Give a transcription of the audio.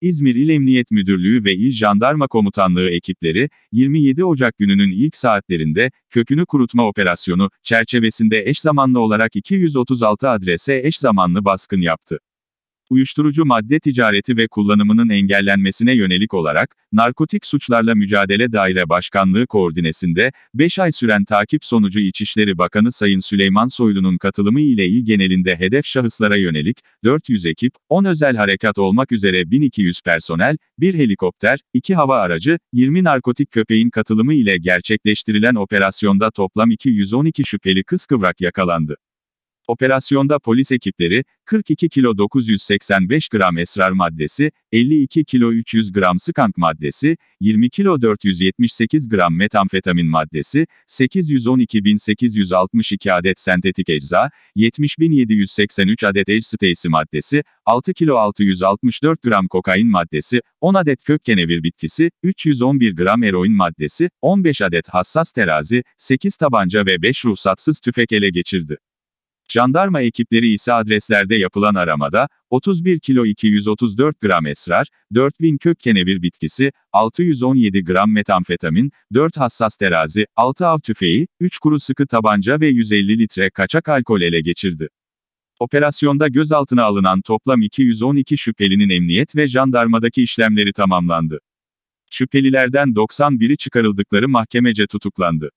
İzmir İl Emniyet Müdürlüğü ve İl Jandarma Komutanlığı ekipleri, 27 Ocak gününün ilk saatlerinde, kökünü kurutma operasyonu, çerçevesinde eş zamanlı olarak 236 adrese eş zamanlı baskın yaptı. Uyuşturucu madde ticareti ve kullanımının engellenmesine yönelik olarak, Narkotik Suçlarla Mücadele Daire Başkanlığı koordinesinde, 5 ay süren takip sonucu İçişleri Bakanı Sayın Süleyman Soylu'nun katılımı ile il genelinde hedef şahıslara yönelik, 400 ekip, 10 özel harekat olmak üzere 1200 personel, 1 helikopter, 2 hava aracı, 20 narkotik köpeğin katılımı ile gerçekleştirilen operasyonda toplam 212 şüpheli kıskıvrak yakalandı. Operasyonda polis ekipleri, 42 kilo 985 gram esrar maddesi, 52 kilo 300 gram skank maddesi, 20 kilo 478 gram metamfetamin maddesi, 812.862 adet sentetik ecza, 70.783 adet ecstasy maddesi, 6 kilo 664 gram kokain maddesi, 10 adet kök kenevir bitkisi, 311 gram eroin maddesi, 15 adet hassas terazi, 8 tabanca ve 5 ruhsatsız tüfek ele geçirdi. Jandarma ekipleri ise adreslerde yapılan aramada, 31 kilo 234 gram esrar, 4000 kök kenevir bitkisi, 617 gram metamfetamin, 4 hassas terazi, 6 av tüfeği, 3 kuru sıkı tabanca ve 150 litre kaçak alkol ele geçirdi. Operasyonda gözaltına alınan toplam 212 şüphelinin emniyet ve jandarmadaki işlemleri tamamlandı. Şüphelilerden 91'i çıkarıldıkları mahkemece tutuklandı.